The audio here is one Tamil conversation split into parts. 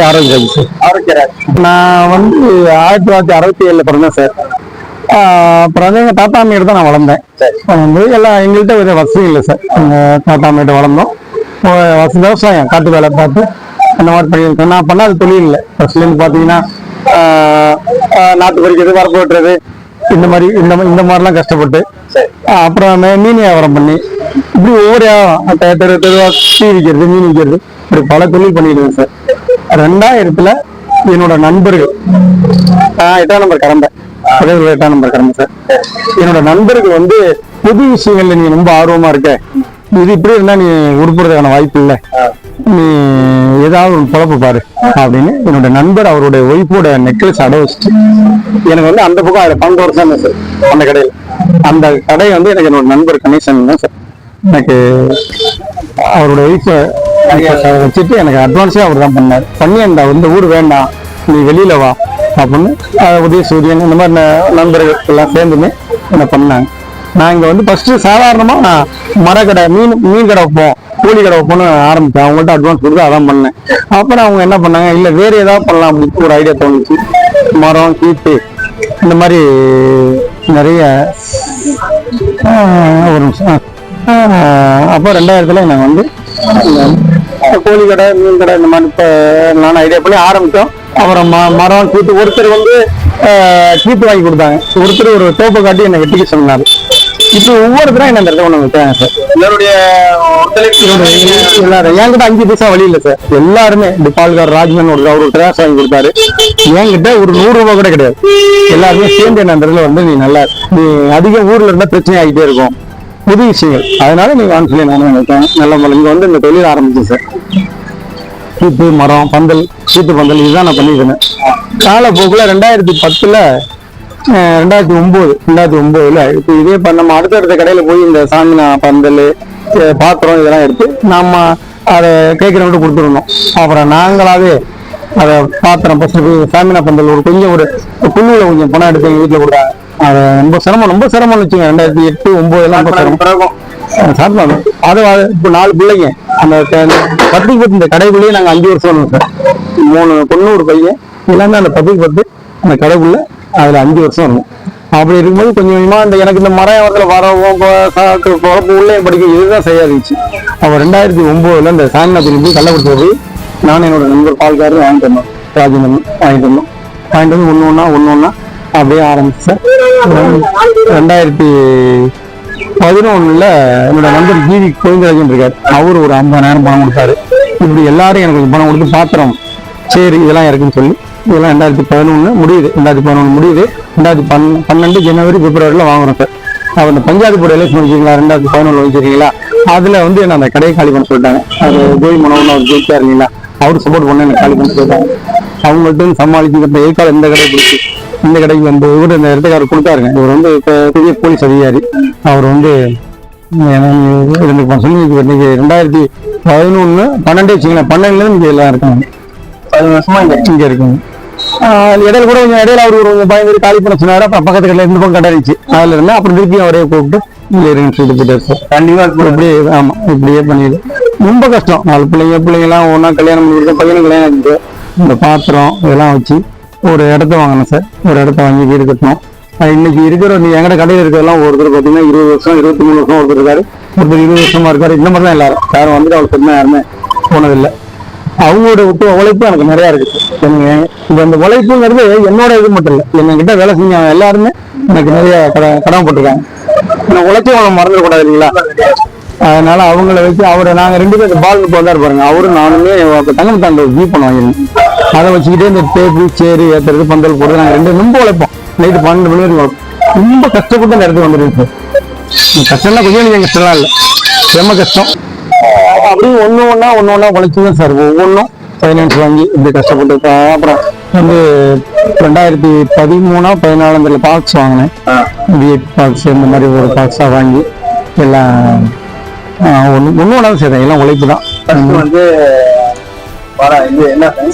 ஆரோக்கியம் சார். நான் வந்து ஆயிரத்தி தொள்ளாயிரத்தி அறுபத்தி ஏழுல பிறந்தேன் சார். அப்புறம் வந்து எங்க தாத்தா அம்மையிட்ட தான் நான் வளர்ந்தேன். வந்து எல்லாம் எங்கள்கிட்ட ஒரு வசதி இல்லை சார். எங்க தாத்தா அம்மையிட்ட வளர்ந்தோம். வசதி விவசாயம் காட்டு வேலை பார்த்து அந்த மாதிரி பண்ணியிருக்கேன் நான் பண்ணாத தொழில் இல்லை. ஃபர்ஸ்ட்லேருந்து பார்த்தீங்கன்னா நாட்டு பறிக்கிறது வரப்பு வெட்டுறது இந்த மாதிரி இந்த மா- இந்த மாதிரிலாம் கஷ்டப்பட்டு அப்புறம் மீன் வியாபாரம் பண்ணி இப்படி ஒவ்வொரு வியாபாரம். தெரு தெருவா டீ விற்கிறது மீன் விற்கிறது. இப்படி பல தொழில் பண்ணிடுவேன் சார். ரெண்டாயிரத்துல என்னோட நண்பர்கள் நான் எட்டாம் நம்பர் கிளம்பேன் எட்டாம் நம்பர் கிளம்ப சார். என்னோட நண்பருக்கு வந்து புது விஷயங்கள்ல நீ ரொம்ப ஆர்வமா இருக்க. இது இப்படி இருந்தா நீ உருப்புறதுக்கான வாய்ப்பு இல்லை. நீ ஏதாவது ஒரு பொழப்பு பாரு அப்படின்னு என்னோட நண்பர் அவருடைய ஒய்ஃபோட நெக்லஸ் அடை வச்சுட்டு எனக்கு வந்து அந்த பக்கம் அதுல பன்னெண்டு வருஷம் சார் அந்த கடையில். அந்த கடை வந்து எனக்கு என்னோட நண்பர் கனெக்ஷன் தான் சார். எனக்கு அவரோட ஒய்ஃபை வச்சுட்டு எனக்கு அட்வான்ஸே அவர் தான் பண்ணார். பண்ணி அந்த இந்த ஊர் வேண்டாம். நீ வெளியில வா. அப்படின்னு உதய சூரியன் இந்த மாதிரி ந- நண்பர்கள் எல்லாம் சேர்ந்துமே என்ன பண்ணாங்க. நான் இங்கே வந்து ஃபஸ்ட்டு சாதாரணமாக நான் மரக்கடை மீன் மீன் கடை வைப்போம் கூலி கடை வைப்போம்னு ஆரம்பித்தேன். அவங்கள்ட்ட அட்வான்ஸ் கொடுத்து அதான் பண்ணேன். அப்புறம் அவங்க என்ன பண்ணாங்க இல்லை வேறு ஏதாவது பண்ணலாம். அப்படின்னு ஒரு ஐடியா தோணுச்சு. மரம் கீட்டு இந்த மாதிரி நிறைய ஒரு நிமிஷம் அப்போ ரெண்டாயிரத்துல நாங்கள் வந்து கோழி கடை மீன் கடை இந்த மாதிரி இப்போ நான் ஐடியா பண்ணி ஆரம்பித்தோம் அப்புறம் ம மரம் கீட்டு ஒருத்தர் வந்து கீட்டு வாங்கி கொடுத்தாங்க. ஒருத்தர் ஒரு தோப்பை காட்டி என்னை வெட்டிக்க சொன்னார். இப்போ ஒவ்வொருத்தரும் என்ன இந்த இடத்துல ஒன்று விட்டாங்க சார்? எல்லாருடைய எல்லாரும் என்கிட்ட அஞ்சு பைசா வழி இல்லை சார். எல்லாருமே இந்த பால்கார் ராஜ்மன் ஒரு அவர் கிராஸ் வாங்கி கொடுத்தாரு. என்கிட்ட ஒரு நூறு ரூபாய் கூட கிடையாது. எல்லாருமே சேர்ந்து என்ன இடத்துல வந்து நீ நல்லா நீ அதிகம் ஊர்ல இருந்தா பிரச்சனை ஆகிட்டே இருக்கும். புது விஷயங்கள். அதனால நீ வாங்க சொல்லி நானும் நினைக்கிறேன் நல்ல முறை. இங்கே வந்து இந்த தொழில் ஆரம்பிச்சேன் சார் சீப்பு மரம் பந்தல் சீட்டு பந்தல். இதுதான் நான் பண்ணியிருந்தேன் காலப்போக்கில் ரெண்டாயிரத்தி பத்தில் ரெண்டாயிரத்தி ஒம்பது ரெண்டாயிரத்தி ஒன்பதுல இப்போ இதே இப்போ நம்ம அடுத்தடுத்த கடையில் போய் இந்த சாமினா பந்தல் பாத்திரம் இதெல்லாம் எடுத்து நம்ம அதை கேட்குறவங்க கொடுத்துருந்தோம் அப்புறம் நாங்களாவே அதை பாத்திரம் பசங்க சாமினா பந்தல் ஒரு கொஞ்சம் ஒரு குழுவில் கொஞ்சம் பணம் எடுத்து எங்கள் வீட்டில் கொடுத்தாங்க. அது ரொம்ப சிரமம் ரொம்ப சிரமம்னு வச்சுங்க ரெண்டாயிரத்தி எட்டு ஒன்பதுலாம் ரொம்ப சிரமம். அது இப்போ நாலு பிள்ளைங்க. அந்த க- பத்துக்கு பத்து இந்த கடைக்குள்ளேயே நாங்கள் அஞ்சு வருஷம் இருந்தோம் சார். மூணு பொண்ணு ஒரு பையன். எல்லாமே அந்த பத்துக்கு பத்து அந்த கடைக்குள்ள அதில் அஞ்சு வருஷம் இருந்தோம் அப்படி இருக்கும்போது கொஞ்சம் கொஞ்சமாக இந்த எனக்கு இந்த மரம் வரத்தில் வரவும் குழப்பம் உள்ளே படிக்க இதுதான் செய்யாதுச்சு அப்போ ரெண்டாயிரத்தி ஒம்போதுல இந்த சாமிநாத்தில் போய் கள்ளக்குறிச்சி போய் நானும் என்னோட நண்பர் பால்காரர் வாங்கிட்டு வந்தோம். ராஜமன் வாங்கிட்டு வந்தோம். வாங்கிட்டு வந்து ஒன்று ஒன்றா ஒன்று ஒன்றா அப்படியே ஆரம்பித்தேன் ரெண்டாயிரத்தி பதினொன்னுல என்னோட நண்பர் ஜிவி கோவிந்தராஜன் இருக்காரு. அவர் ஒரு ஐம்பதாயிரம் பணம் கொடுத்தாரு. இப்படி எல்லாரும் எனக்கு கொஞ்சம் பணம் கொடுத்து பாத்திரம் சரி இதெல்லாம் இருக்குன்னு சொல்லி இதெல்லாம் ரெண்டாயிரத்தி பதினொன்று முடியுது. ரெண்டாயிரத்தி பதினொன்று முடியுது. ரெண்டாயிரத்தி பன் பன்னெண்டு ஜனவரி பிப்ரவரியில் வாங்குறோம் சார். அவர் இந்த பஞ்சாயத்து போர்டு எலெக்ஷன் வச்சுருக்கீங்களா ரெண்டாயிரத்தி பதினொன்று வச்சுருக்கீங்களா அதில் வந்து என்ன அந்த கடையை காலி பண்ண சொல்லிட்டாங்க. அது கோய் மனோன்னு அவர் ஜெயிச்சா இருக்கீங்களா அவர் சப்போர்ட் பண்ண எனக்கு காலி பண்ண சொல்லிட்டாங்க. அவங்கள்ட்ட சமாளிச்சு இப்போ ஏற்கால இந்த கடை பிடிச்சி இந்த கடைக்கு வந்து இவர் இந்த இடத்துக்காரர் கொடுத்தாருங்க. இவர் வந்து இப்போ பெரிய போலீஸ் அதிகாரி. அவர் வந்து எனக்கு சொல்லி இன்னைக்கு ரெண்டாயிரத்தி பதினொன்று பன்னெண்டு வச்சுங்களேன் பன்னெண்டுல இங்கே எல்லாம் இருக்காங்க. பதினொன்று வருஷமா இங்க இங்க இருக்குங்க. ஆஹ் இடையில கூட கொஞ்சம் இடையில அவர் ஒரு பயந்து காலி பண்ண சொன்னாரு. அப்புறம் பக்கத்து கடையில இருந்து பக்கம் கடை இருந்துச்சு அதுல இருந்து அப்புறம் திருப்பி அவரே கூப்பிட்டு இங்க இருன்னு சொல்லிட்டு இப்படியே ஆமா இப்படியே பண்ணிடு. ரொம்ப கஷ்டம். நாலு பிள்ளைங்க பிள்ளைங்க எல்லாம் ஒன்னா கல்யாணம் பண்ணிருக்கோம் பையனும் கல்யாணம் இந்த பாத்திரம் இதெல்லாம் வச்சு ஒரு இடத்த வாங்கினேன் சார். ஒரு இடத்த வாங்கி வீடு கட்டணும் இன்னைக்கு இருக்கிற நீ எங்கட கடையில் இருக்கிறதெல்லாம் ஒருத்தர் பார்த்தீங்கன்னா இருபது வருஷம் இருபத்தி மூணு வருஷம் ஒருத்தர் இருக்காரு. ஒருத்தர் இருபது வருஷமா இருக்காரு. இந்த மாதிரி தான் எல்லாரும் யாரும் வந்துட்டு அவளுக்கு சொன்னா யாருமே போனதில்லை. அவங்களோட விட்டு உழைப்பு எனக்கு நிறைய இருக்கு. எனக்கு இந்த இந்த உழைப்புங்கிறது என்னோட இது மட்டும் இல்லை. என்கிட்ட வேலை செஞ்சவங்க எல்லாருமே எனக்கு நிறைய கட கடமைப்பட்டிருக்காங்க நான் உழைச்சி அவனை மறந்துடக்கூடாது இல்லைங்களா? அதனால அவங்கள வச்சு அவரை நாங்கள் ரெண்டு பேரும் பால் இப்போ வந்தாரு பாருங்க. அவரும் நானுமே தங்கம் தாண்ட ஜீ பண்ணுவாங்க அதை வச்சுக்கிட்டே இந்த டேப்பு சேரு ஏத்துறது பந்தல் போடுறது நாங்க ரெண்டு ரொம்ப உழைப்போம். நைட்டு பன்னெண்டு மணி வரைக்கும். ரொம்ப கஷ்டப்பட்டு அந்த இடத்துக்கு வந்துருக்கு கஷ்டம்னா கொஞ்சம் கொஞ்சம் கஷ்டம்லாம் இல்லை. ரொம்ப கஷ்டம். அப்படியே ஒண்ணு ஒண்ணா ஒண்ணு ஒண்ணா உழைச்சுதான் சார் ஒவ்வொன்றும் ஃபைனான்ஸ் வாங்கி இப்படி கஷ்டப்பட்டு அப்புறம் வந்து ரெண்டாயிரத்தி பதிமூணா பதினாலுல பாக்ஸ் வாங்கினேன். விஐபி பாக்ஸ் இந்த மாதிரி ஒரு பாக்ஸாக வாங்கி எல்லாம் ஒன்று ஒன்று ஒன்றாவது சேர்த்தேன். எல்லாம் உழைப்பு தான். வந்து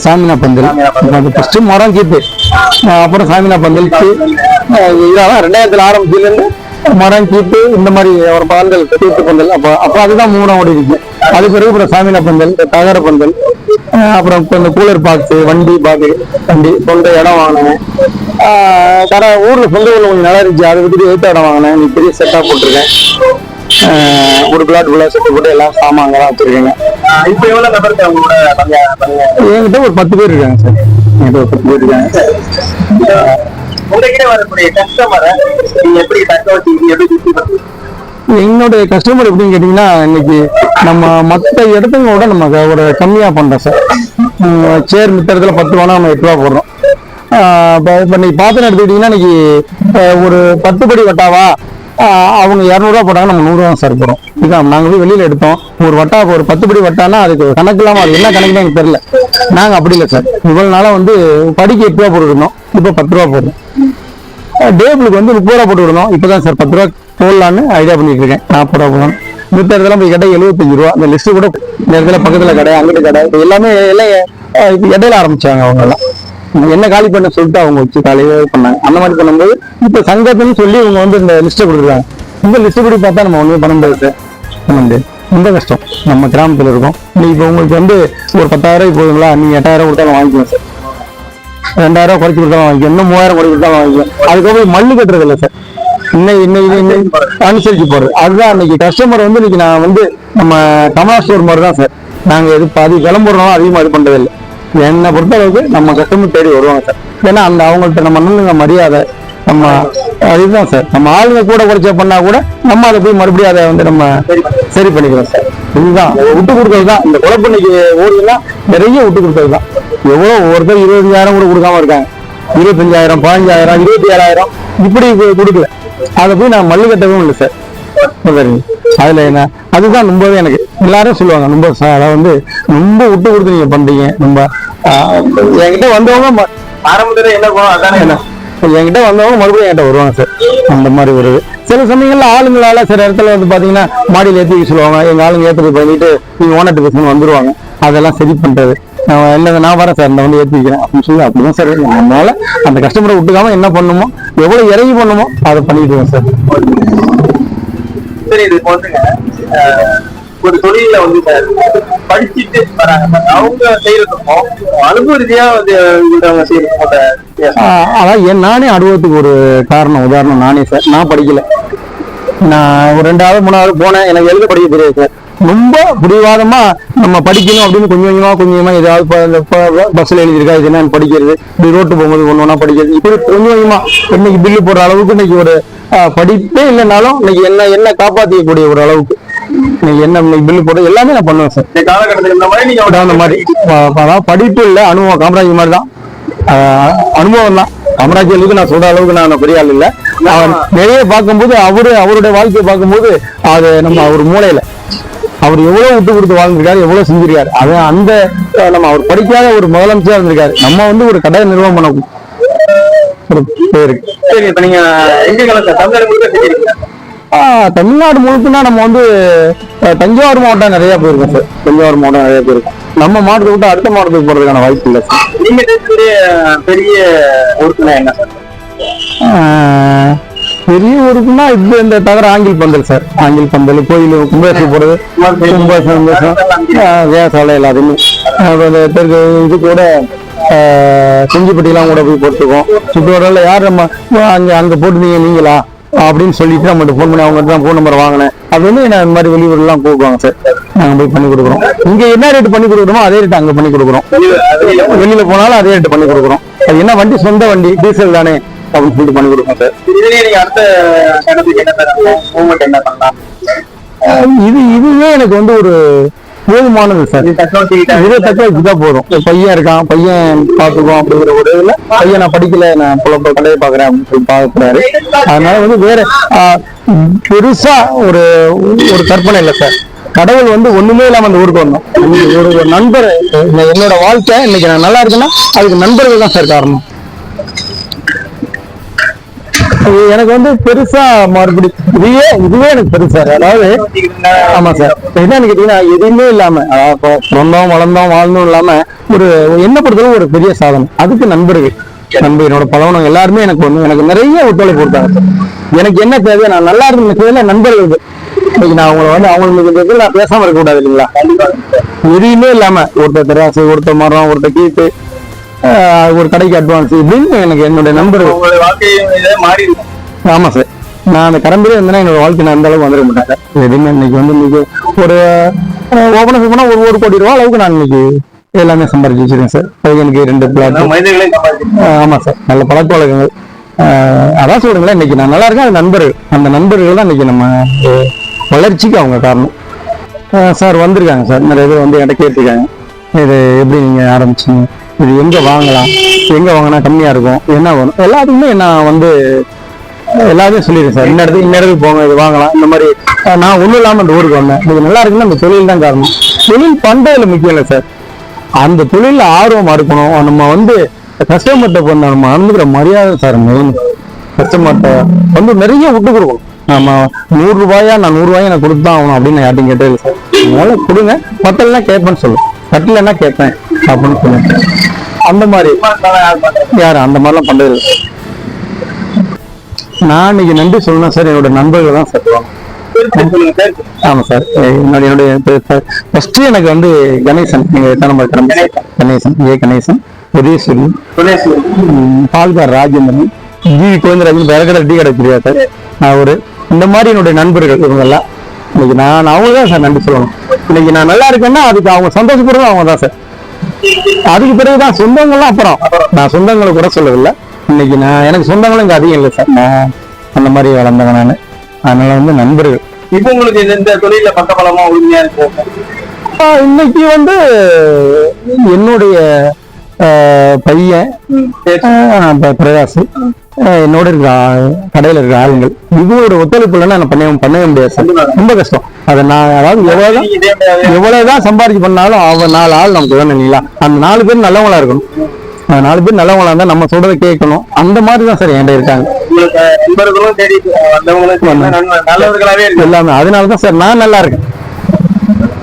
சாமினா பந்தல். ஃபர்ஸ்ட் மரம் அஹ் அப்புறம் சாமினா பந்தல் கீ- அஹ் இதெல்லாம் ரெண்டாயிரத்துல ஆரம்பிச்சதுலேருந்து மரம் கீத்து இந்த மாதிரி ஒரு பந்தல் கீத்து பந்தல். அப்போ அப்போ அதுதான் மூணாம் ஓடி இருக்கு. அது பிறகு அப்புறம் சாமினா பந்தல் தகர பந்தல் அப்புறம் இந்த கூலர் பாக்ஸ் வண்டி பாக்கு வண்டி சொந்த இடம் வாங்கினேன். கடை ஊர்ல சொந்த ஊர்ல கொஞ்சம் நல்லா இருந்துச்சு. அதை விட்டுட்டு ஏத்த இடம் வாங்கினேன். நீ பெரிய செட்டா போட்டிருக்கேன். ஒரு பிளாட் ஃபுல்லாக செட்டு போட்டு எல்லாம் சாமான்லாம் வச்சிருக்கேங்க. இப்ப எவ்வளவு நபர் என்கிட்ட ஒரு பத்து பேர் இருக்காங்க சார். என்கிட்ட ஒரு பத்து பேர் இருக்காங்க. உங்ககிட்ட வரக்கூடிய கஸ்டமரை நீங்க எப்படி தக்க வச்சுக்கிட்டு எப்படி? என்னுடைய கஸ்டமர் எப்படின்னு கேட்டிங்கன்னா இன்னைக்கு நம்ம மற்ற இடத்துங்களோட நம்ம ஒரு கம்மியாக பண்ணுறோம் சார். சேர் மித்த இடத்துல பத்து ரூபா நம்ம எட்டு ரூபா போடுறோம். இப்போ இப்போ நீ பாத்திரம் எடுத்துக்கிட்டிங்கன்னா இன்னைக்கு ஒரு பத்து படி வட்டாவா அவங்க இரநூறுவா போட்டாங்க நம்ம நூறுரூவா சார் போகிறோம் இதுதான் நாங்கள் போய் வெளியில் எடுத்தோம். ஒரு வட்டா ஒரு பத்து படி வட்டானா அதுக்கு கணக்கு இல்லாமல் அது என்ன கணக்குன்னு எனக்கு தெரியல. நாங்கள் அப்படி இல்லை சார். இவ்வளோ நாளாக வந்து படிக்க எட்டு ரூபா போட்டுருந்தோம் இப்போ பத்து ரூபா போடுறோம். டேபிளுக்கு வந்து முப்பது ரூபா போட்டு விடணும். இப்பதான் சார் பத்து ரூபா போடலான்னு ஐடியா பண்ணிட்டு இருக்கேன். நாற்பது ரூபா போகணும் மித்த இடத்துல போய் கடை எழுபத்தஞ்சு ரூபா. அந்த லிஸ்ட் கூட இந்த இடத்துல பக்கத்துல கடை அங்கிட்ட கடை. இது எல்லாமே எல்லாம் இப்ப இடையில ஆரம்பிச்சாங்க அவங்க எல்லாம். என்ன காலி பண்ண சொல்லிட்டு அவங்க வச்சு காலையில பண்ணாங்க. அந்த மாதிரி பண்ணும்போது இப்ப சங்கத்துன்னு சொல்லி இவங்க வந்து இந்த லிஸ்ட்டை கொடுக்குறாங்க இந்த லிஸ்ட் படி பார்த்தா நம்ம ஒன்றும் பண்ண முடியாது சார் பண்ண முடியாது ரொம்ப கஷ்டம். நம்ம கிராமத்தில் இருக்கோம். நீ இப்போ உங்களுக்கு வந்து ஒரு பத்தாயிரம் போதுங்களா? நீங்க எட்டாயிரம் கொடுத்தாலும் வாங்கிக்கலாம் சார் ரெண்டாயிரம் குறைச்சி கொடுத்தாலும் வாங்கிக்கலாம். இன்னும் மூவாயிரம் குறைச்சி கொடுத்தாலும் வாங்கிக்கலாம். அதுக்கப்புறம் மல்லு கட்டுறது இல்லை சார் இன்னைக்கு இன்னைக்கு இன்னைக்கு அனுசரிச்சு போறது அதுதான் இன்னைக்கு கஸ்டமர் வந்து இன்னைக்கு நான் வந்து நம்ம கமலா ஸ்டோர் மாதிரி தான் சார் நாங்கள் எது பாதி கிளம்புறோம் அதிகமாக இது பண்ணுறதில்லை இல்லை என்னை பொறுத்த அளவுக்கு நம்ம கஸ்டமர் தேடி வருவாங்க சார் ஏன்னா அந்த அவங்கள்ட்ட நம்ம நல்ல மரியாதை நம்ம அதுதான் சார். நம்ம ஆளுங்க கூட குறைச்ச பண்ணா கூட நம்ம அதை போய் மறுபடியும் அதை வந்து நம்ம சரி பண்ணிக்கிறோம் சார். இதுதான். விட்டு கொடுக்கறது தான். இந்த குழப்பண்ணிக்கு ஓடுதுன்னா நிறைய விட்டு கொடுக்கறது தான். எவ்வளோ ஒவ்வொருத்தர் இருபத்தஞ்சாயிரம் கூட கொடுக்காம இருக்காங்க. இருபத்தஞ்சாயிரம் பதினஞ்சாயிரம் இருபத்தி ஏழாயிரம் இப்படி கொடுக்கல. அதை போய் நான் மல்லு கட்டவும் இல்லை சார். சரிங்க. அதுல என்ன? அதுதான் ரொம்பவே எனக்கு. எல்லாரும் சொல்லுவாங்க ரொம்ப ச- அதை வந்து ரொம்ப விட்டு கொடுத்து நீங்க பண்றீங்க. ரொம்ப என்கிட்ட வந்தவங்க ஆரம்பத்துல என்ன போனோம் அதானே என்ன? என்கிட்ட வந்தவங்க மறுபடியும் என்கிட்ட வருவாங்க சார். அந்த மாதிரி வருது சில சமயங்களில் ஆளுங்களால சில இடத்துல வந்து பார்த்தீங்கன்னா மாடியில் ஏற்றி சொல்லுவாங்க. எங்கள் ஆளுங்க ஏற்றி பண்ணிட்டு நீங்கள் ஓனர்ட்டு பேசணும் வந்துடுவாங்க அதெல்லாம் சரி பண்ணுறது நான் இல்லைங்க நான் வரேன் சார். இந்த வந்து ஏற்றிக்கிறேன் அப்படின்னு சொல்லி அப்படிதான் சார் அதனால அந்த கஸ்டமரை விட்டுக்காம என்ன பண்ணுமோ எவ்வளோ இறங்கி பண்ணுமோ அதை பண்ணிட்டு சார். சரி இது இப்போ வந்துங்க ஒரு தொழில வந்து சார் படிச்சுட்டு வராங்க. அவங்க செய்யறதுக்கும் அனுபவ ரீதியா வந்து அவங்க செய்யறதுக்கும் அதான் என் நானே அனுபவத்துக்கு ஒரு காரணம் உதாரணம் நானே சார். நான் படிக்கல. நான் ஒரு ரெண்டாவது மூணாவது போனேன். எனக்கு எழுத படிக்க தெரியாது சார். ரொம்ப பிடிவாதமா நம்ம படிக்கணும் அப்படின்னு கொஞ்சம் கொஞ்சமா கொஞ்சம் ஏதாவது பஸ்ல எழுதியிருக்கா இது என்னன்னு படிக்கிறது இப்படி ரோட்டு போகும்போது ஒண்ணு ஒண்ணா படிக்கிறது இப்படி கொஞ்சம் கொஞ்சமா இன்னைக்கு பில்லு போடுற அளவுக்கு இன்னைக்கு ஒரு படிப்பே இல்லைனாலும் இன்னைக்கு என்ன என்ன காப்பாத்திக்கக்கூடிய ஒரு அளவுக்கு இன்னைக்கு என்ன இன்னைக்கு பில்லு போட எல்லாமே நான் பண்ணுவேன் சார். காலகட்டத்தில் இந்த மாதிரி நீங்க அந்த மாதிரி. படிப்பு இல்ல அனுபவம் காமராஜ் மாதிரி தான். அனுபவம் தான் காமராஜ் அளவுக்கு நான் சொல்ற அளவுக்கு நான் பெரிய ஆள் இல்ல. நிறைய பார்க்கும்போது அவரு அவருடைய வாழ்க்கையை பார்க்கும்போது அது நம்ம அவர் மூளையில. அவர் எவ்வளவு விட்டு கொடுத்து வாழ்ந்திருக்காரு எவ்வளவு செஞ்சிருக்காரு. அது அந்த நம்ம அவர் படிக்காத ஒரு முதலமைச்சரா இருந்திருக்காரு. நம்ம வந்து ஒரு கடை நிர்வாகம் பண்ண தமிழ்நாடு முழுக்கனா நம்ம வந்து தஞ்சாவூர் மாவட்டம் நிறைய போயிருக்கோம் சார். தஞ்சாவூர் மாவட்டம் நிறைய போயிருக்கோம் நம்ம மாவட்டத்தை விட்டு அடுத்த மாவட்டத்துக்கு போறதுக்கான வாய்ப்பு இல்லை சார் பெரிய உறுப்பினர் என்ன சார் பெரிய ஊருக்குன்னா இது இந்த தவிர ஆங்கில் பந்தல் சார் ஆங்கில் பந்தல் கோயில் கும்பேசம் போறது கும்பேசம் வேசாலை எல்லாத்தையுமே. தெற்கு இது கூட ஆஹ், செஞ்சிப்பட்டிலாம் கூட போய் போட்டுருக்கோம். சுற்றுவரில் யார் நம்ம அங்க அங்க போட்டுருந்தீங்க நீங்களா? அப்படின்னு சொல்லிட்டு நம்மகிட்ட ஃபோன் பண்ணி அவங்க தான் ஃபோன் நம்பர் வாங்கினேன். அது வந்து நான் இந்த மாதிரி வெளியூர்லாம் கூப்பிடுவாங்க சார். நாங்க போய் பண்ணி கொடுக்குறோம். இங்க என்ன ரேட் பண்ணி கொடுக்குறோமோ அதே ரேட் அங்க பண்ணி கொடுக்குறோம். வெளியில போனாலும் அதே ரேட் பண்ணி கொடுக்குறோம். அது என்ன வண்டி சொந்த வண்டி டீசல் தானே அப்படின்னு சொல்லிட்டு பண்ணி கொடுப்போம் சார். என்ன என்ன இது இதுவே எனக்கு வந்து ஒரு போதுமானது சார். இது தக்க வச்சுக்கிட்டா இதை தக்க வச்சுதான் போதும். பையன் இருக்கான். பையன் பாத்துக்குவோம் அப்படிங்கிற ஒரு இதுல பையன் நான் படிக்கல நான் புலப்ப கடையை பாக்குறேன் அப்படின்னு சொல்லி பாக்குறாரு அதனால வந்து வேற பெருசா ஒரு ஒரு கற்பனை இல்லை சார். கடவுள் வந்து ஒண்ணுமே இல்லாம அந்த ஊருக்கு வந்தோம் ஒரு நண்பர் என்ன- என்னோட வாழ்க்கை இன்னைக்கு நான் நல்லா இருக்குன்னா அதுக்கு நண்பர்கள் தான் சார் காரணம். எனக்கு வந்து பெருசா மறுபடி இதுவே இதுவே எனக்கு பெருசு. சார் அதாவது ஆமா சார். என்னன்னு கேட்டீங்கன்னா எதுவுமே இல்லாம அதாவது பிறந்தோம் வளர்ந்தோம் வாழ்ந்தோம் இல்லாம ஒரு என்ன பொறுத்தளவு ஒரு பெரிய சாதனை. அதுக்கு நண்பர்கள். நண்பர் என்னோட பழவனம் எல்லாருமே எனக்கு ஒண்ணு எனக்கு நிறைய ஒத்துழைப்பு கொடுத்தாங்க. எனக்கு என்ன தேவை நான் நல்லா இருந்த தேவையில நண்பர்களுக்கு இன்னைக்கு நான் அவங்கள வந்து அவங்களுக்கு நான் பேசாம இருக்க கூடாது இல்லைங்களா? எதுவுமே இல்லாம ஒருத்தர் தெராசு ஒருத்தர் மரம் ஒருத்தர் கீத்து ஒரு கடைக்கு அட்வான்ஸ் இப்படின்னு எனக்கு என்னுடைய இருக்கும் ஆமா சார் நான் அந்த கடம்பிலே இருந்தேன்னா என்னோட வாழ்க்கை நான் அந்த அளவுக்கு வந்துட மாட்டேன் சார் எதுவுமே இன்னைக்கு வந்து இன்னைக்கு ஒரு ஓபன் போனா ஒரு ஒரு கோடி ரூபா அளவுக்கு நான் இன்னைக்கு எல்லாமே சம்பாதிச்சு வச்சிருக்கேன் சார் பையனுக்கு ரெண்டு பிளாட் ஆமா சார் நல்ல பழக்க வழக்கங்கள். அதான் சொல்றீங்களா இன்னைக்கு நான் நல்லா இருக்கேன் அது நண்பர்கள் அந்த நண்பர்கள் தான் இன்னைக்கு நம்ம வளர்ச்சிக்கு அவங்க காரணம். சார் வந்திருக்காங்க சார் நிறைய பேர் வந்து என்கிட்ட கேட்டிருக்காங்க. இது எப்படி நீங்க ஆரம்பிச்சீங்க? இது எங்கே வாங்கலாம்? எங்கே வாங்கினா கம்மியாக இருக்கும்? என்ன வரும்? எல்லாத்துக்குமே நான் வந்து எல்லாத்தையும் சொல்லிடுறேன் சார். இந்த இடத்துக்கு இந்த இடத்துக்கு போங்க இது வாங்கலாம். இந்த மாதிரி நான் ஒன்றும் இல்லாமல் அந்த ஊருக்கு வந்தேன். இது நல்லா இருக்குன்னா அந்த தொழில் தான் காரணம். தொழில் பண்ணுறதுல முக்கியம் இல்லை சார். அந்த தொழிலில் ஆர்வம் இருக்கணும் நம்ம வந்து கஸ்டமர்கிட்ட பண்ண நம்ம அனுப்புகிற மரியாதை சார் மெயின் கஸ்டமர்கிட்ட வந்து நிறைய விட்டு கொடுக்கணும். நம்ம நூறு ரூபாயா நான் நூறு ரூபாயா நான் கொடுத்தான் ஆகணும் அப்படின்னு யார்ட்டையும் கேட்டே இல்லை சார். அதனால கொடுங்க. பத்தலைன்னா கேட்பேன்னு சொல்லு. கட்டலைன்னா கேட்பேன். அப்படின்னு சொல்லுங்க. அந்த மாதிரி. யாரும் அந்த மாதிரிலாம் பண்றது இல்லை. நான் இன்னைக்கு நன்றி சொல்லணும் சார். என்னோட நண்பர்கள் தான் சார் சொல்லுவாங்க. ஆமா சார். என்னுடைய ஃபர்ஸ்ட் எனக்கு வந்து கணேசன். நீங்க எத்தனை கணேசன். ஏ கணேசன். உதயசூரி. பால்கார் ராஜேந்திரன். ஜி கோவிந்தராஜன். வேற கடை டீ கடை தெரியாது சார். நான் ஒரு இந்த மாதிரி என்னுடைய நண்பர்கள் இவங்க எல்லாம் இன்னைக்கு நான் அவங்க தான் சார் நன்றி சொல்லணும். இன்னைக்கு நான் நல்லா இருக்கேன்னா அதுக்கு அவங்க சந்தோஷப்படுறது அவங்க தான் சார். அதுக்கு பிறகுதான் சொந்தங்கள்லாம் அப்புறம். நான் சொந்தங்களை கூட சொல்லவில்லை. இன்னைக்கு நான் எனக்கு சொந்தங்களும் இங்க அதிகம் இல்லை சார். நான் அந்த மாதிரி வளர்ந்தவன் நான். அதனால வந்து நண்பர்கள். இப்போ உங்களுக்கு இந்த- தொழில பக்கபலமா உறுதியா இருக்கு? ஆஹ் இன்னைக்கு வந்து என்னுடைய பையன் பிரகாஷ் என்னோட இருக்கிற கடையில இருக்கிற ஆளுங்கள். இவங்களோட ஒத்துழைப்பு இல்லைன்னா நான் பண்ணவே பண்ணவே முடியாது சார். ரொம்ப கஷ்டம். அதை நான் அதாவது மாதிரி எவ்வளவுதான் சம்பாதிச்சு பண்ணாலும் அவன் நாலு ஆள் நமக்கு வேணும் இல்லைங்களா? அந்த நாலு பேர் நல்லவங்களா இருக்கணும். அந்த நாலு பேர் நல்லவங்களா இருந்தா நம்ம சொல்றதை கேட்கணும். அந்த மாதிரி தான் சார் என்கிட்ட இருக்காங்க. எல்லாமே. அதனால தான் சார் நான் நல்லா இருக்கேன்.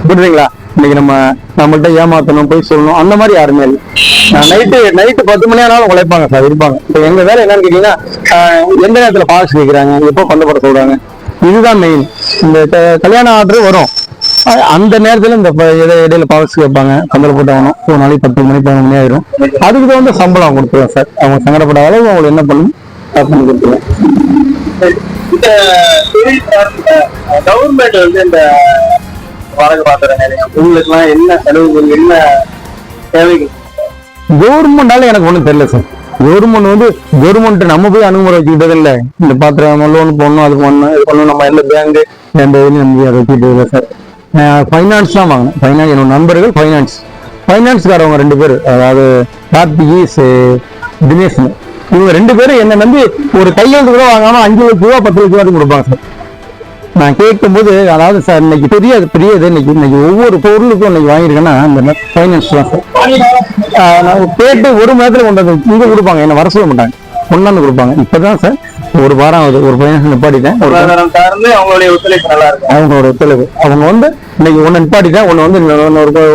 புரியுதுங்களா? இன்னைக்கு நம்ம நம்மள்ட்ட ஏமாத்தணும் போய் சொல்லணும் அந்த மாதிரி யாருமே இல்லை. நைட்டு நைட்டு பத்து மணி ஆனாலும் உழைப்பாங்க சார் இருப்பாங்க. இப்போ எங்க வேலை என்னன்னு கேட்டீங்கன்னா எந்த நேரத்துல பாஸ் கேட்குறாங்க எப்போ கொண்டு சொல்றாங்க இதுதான் மெயின் இந்த கல்யாண ஆர்டர் வரும். அந்த நேரத்துல இந்த இடையில பாஸ் கேட்பாங்க பந்தல் போட்டாகணும் ஒரு நாளைக்கு பத்து மணி பதினொரு மணி ஆயிரும். அதுக்கு தகுந்த சம்பளம் கொடுத்துருவேன் சார். அவங்க சங்கடப்படாத அளவு அவங்களுக்கு என்ன பண்ணணும் பண்ணி கொடுத்துருவேன். இந்த கவர்மெண்ட் வந்து இந்த வாடகை பாத்திர நிலையம் உங்களுக்கு எல்லாம் என்ன செலவுகள் என்ன தேவைகள் கவர்மெண்டால எனக்கு ஒண்ணும் தெரியல சார் கவர்மெண்ட் வந்து கவர்மெண்ட் நம்ம போய் அணுகுமுறை வச்சுக்கிட்டது இல்ல. இந்த பாத்திரம் லோன் போடணும் அது பண்ணணும் இது பண்ணணும் நம்ம எந்த பேங்க் எந்த இதுலையும் நம்ம அதை வச்சுக்கிட்டு இல்லை சார் ஃபைனான்ஸ் தான் வாங்கினேன். ஃபைனான்ஸ் என்னோட நண்பர்கள் ஃபைனான்ஸ் ஃபைனான்ஸ்காரவங்க ரெண்டு பேர் அதாவது கார்த்திகி தினேஷ்னு தினேஷ். இவங்க ரெண்டு பேரும் என்ன நம்பி ஒரு கையெழுத்து கூட வாங்காம அஞ்சு லட்ச ரூபா பத்து லட்ச ரூபாய்க்கு கொடுப்பாங்க சார் நான் கேட்கும்போது அதாவது சார் இன்னைக்கு பெரிய பெரிய இது இன்னைக்கு இன்னைக்கு ஒவ்வொரு பொருளுக்கும் இன்னைக்கு வாங்கியிருக்கேன்னா அந்த ஃபைனான்ஸ் தான் சார். நான் கேட்டு ஒரு மணி நேரத்துல கொண்டு வந்து இங்க கொடுப்பாங்க என்ன வர சொல்ல மாட்டாங்க. கொண்டாந்து கொடுப்பாங்க. இப்பதான் சார் ஒரு வாரம் ஆகுது ஒரு ஃபைனான்ஸ் நிப்பாட்டிட்டேன். அவங்களுடைய ஒத்துழைப்பு நல்லா இருக்கும் அவங்களோட ஒத்துழைப்பு. அவங்க வந்து இன்னைக்கு ஒண்ணு நிப்பாட்டிட்டேன் ஒண்ணு வந்து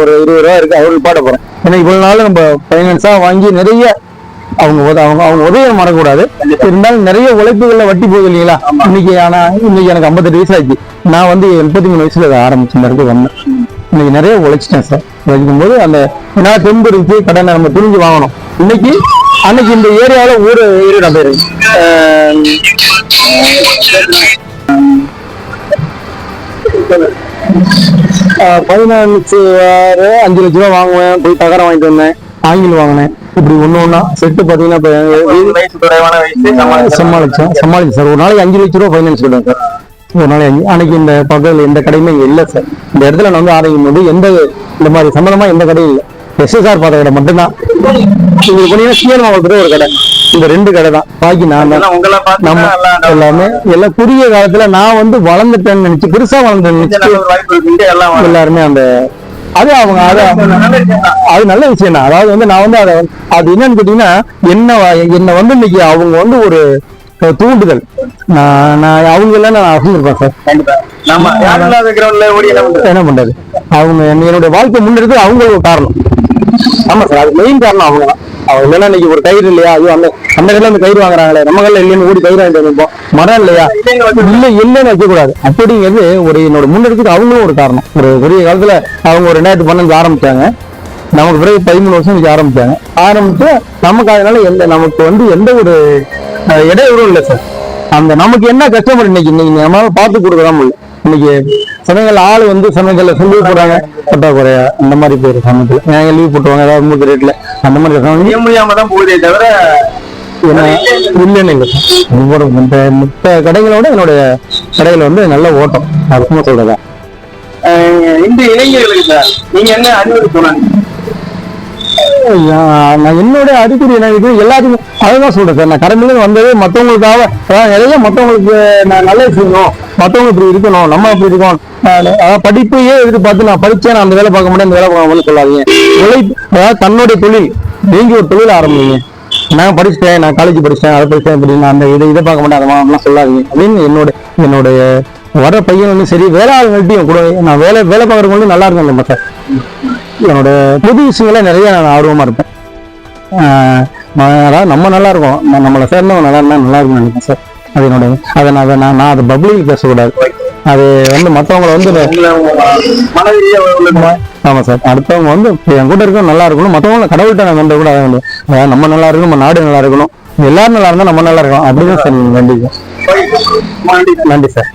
ஒரு இருபது ரூபா இருக்கு அவர் நிப்பாட்ட போறேன் ஏன்னா இவ்வளவு நாள் நம்ம ஃபைனான்ஸா வாங்கி நிறைய அவங்க அவங்க அவங்க உதவியை மறக்கூடாது இருந்தாலும் நிறைய உழைப்புகள்ல வட்டி போகுது இல்லைங்களா? இன்னைக்கு ஆனா இன்னைக்கு எனக்கு ஐம்பத்தெட்டு வயசு ஆச்சு நான் வந்து முப்பத்தி மூணு வயசுல இதை ஆரம்பிச்ச வந்தேன். இன்னைக்கு நிறைய உழைச்சிட்டேன் சார். உழைக்கும் போது அந்த நான் தெம்பு இருக்கு கடனை நம்ம துணிஞ்சு வாங்கணும். இன்னைக்கு அன்னைக்கு இந்த ஏரியாவில ஊரு ஏரியா நான் ஃபைனான்ஸ் வேற அஞ்சு லட்ச ரூபா வாங்குவேன். போய் தகரம் வாங்கிட்டு வந்தேன். ஆங்கில் வாங்கினேன். இப்படி ஒண்ணு ஒண்ணா செட்டு வயசு சமாளிச்சு சமாளிச்சேன் சமாளிச்சேன் சார். ஒரு நாளைக்கு அஞ்சு லட்ச ரூபா ஃபைனான்ஸ் விடுவேன் சார். ஒரு நாளைக்கு அஞ்சு அன்னைக்கு இந்த பக்கத்தில் எந்த கடையுமே இல்லை சார். இந்த இடத்துல நான் வந்து ஆரம்பிக்கும் போது எந்த இந்த மாதிரி சம்பந்தமா எந்த கடையும் இல்லை. எஸ்எஸ்ஆர் பார்த்த கடை மட்டும்தான். உங்களுக்கு போனீங்கன்னா சீன மாவட்டத்தில் ஒரு கடை. இந்த ரெண்டு கடை தான். பாக்கி நான் நம்ம எல்லாமே எல்லாம் குறுகிய காலத்துல நான் வந்து வளர்ந்துட்டேன்னு நினைச்சு பெருசா வளர்ந்தேன்னு நல்ல நினைச்சு. எல்லாருமே அந்த அது அவங்க அது. அது நல்ல விஷயம் தான். அதாவது வந்து நான் வந்து அதை அது என்னன்னு கேட்டீங்கன்னா என்ன என்ன வந்து இன்னைக்கு அவங்க வந்து ஒரு தூண்டுதல். நான் நான் அவங்க எல்லாம் நான் அசந்திருப்பேன் சார். என்ன பண்றது? அவங்க என்ன- என்னுடைய வாழ்க்கை முன்னெடுத்து அவங்க ஒரு காரணம். ஆமா சார் அது மெயின் காரணம் அவங்க தான் அவங்க இல்லைன்னா இன்னைக்கு ஒரு கயிறு இல்லையா? ஐயோ அந்த அந்த கடையில அந்த கயிறு வாங்குறாங்களே நம்ம கடையில இல்லைன்னு ஓடி கயிறு வாங்கிட்டு இருப்போம் மரம் இல்லையா? இல்ல இல்லைன்னு வைக்க கூடாது அப்படிங்கிறது ஒரு என்னோட முன்னெடுத்துக்கு அவங்களும் ஒரு காரணம். ஒரு பெரிய காலத்துல அவங்க ஒரு ரெண்டாயிரத்தி பன்னெண்டு ஆரம்பிச்சாங்க. நமக்கு பிறகு பதிமூணு வருஷம் கழிச்சு ஆரம்பிச்சாங்க. ஆரம்பிச்சு நமக்கு அதனால எந்த நமக்கு வந்து எந்த ஒரு இடையூறும் இல்லை சார். அந்த நமக்கு என்ன கஸ்டமர் இன்னைக்கு இன்னைக்கு நம்மளால பார்த்து கொடுக்கலாம் முடியல இன்னைக்கு சமயங்கள் ஆள் வந்து சமயங்கள்ல சொல்லி போடுறாங்க பட்டாக்குறையா அந்த மாதிரி பேர் சமயத்துல. ஏன் லீவ் போட்டுவாங்க ஏதாவது மூணு ரேட்ல அந்த மாதிரி முடியாம தான் போகுதே தவிர என்ன இல்லைன்னு இல்லை. ஒவ்வொரு இந்த மத்த கடைகளோட என்னுடைய கடைகள் வந்து நல்ல ஓட்டம் அது சும்மா சொல்றதா. இந்த இளைஞர்களுக்கு சார் நீங்க என்ன அறிவுரை சொன்னாங்க நான் என்னோட அறிகுறி என்ன இருக்குது எல்லாத்துக்கும் அதுதான் சொல்றேன் சார். நான் கடமையில வந்தது மத்தவங்களுக்காக. அதாவது நிறைய மத்தவங்களுக்கு நான் நல்லது செய்யணும் மத்தவங்க இப்படி இருக்கணும் நம்ம இப்படி இருக்கோம் நான் அதாவது படிப்பையே எதிர்பார்த்து நான் படிச்சேன் நான் அந்த வேலை பார்க்க முடியும் இந்த வேலை பார்க்க முடியும் சொல்லாதீங்க. உழைப்பு அதாவது தன்னுடைய தொழில் நீங்க ஒரு தொழில் ஆரம்பிங்க. நான் படிச்சிட்டேன் நான் காலேஜ் படிச்சேன் அதை படிச்சேன் அப்படின்னு அந்த இதை இதை பார்க்க மாட்டேன் அதெல்லாம் சொல்லாதீங்க. அப்படின்னு என்னோட என்னுடைய வர பையன் வந்து சரி வேலையாளர்கள்ட்டையும் கூட நான் வேலை வேலை பார்க்குறவங்களும் நல்லா இருக்கும் நம்ம சார் என்னோட புது விஷயங்கள நிறைய நான் ஆர்வமாக இருப்பேன். அதாவது நம்ம நல்லா இருக்கோம். நம்ம- நம்மளை சேர்ந்தவங்க நல்லா இருந்தால் நல்லா இருக்கும்னு நினைப்பேன் சார். அது என்னோட அதை நான் அதை நான் நான் அதை பப்ளிக் பேசக்கூடாது. அது வந்து மற்றவங்களை வந்து ஆமா சார். அடுத்தவங்க வந்து என் கூட இருக்கணும் நல்லா இருக்கணும். மற்றவங்கள கடவுள்கிட்ட நான் வேண்ட கூட வேண்டிய அதாவது நம்ம நல்லா இருக்கணும் நம்ம நாடு நல்லா இருக்கணும். எல்லாரும் நல்லா இருந்தா நம்ம நல்லா இருக்கணும் அப்படின்னு சார் நன்றி நன்றி சார்.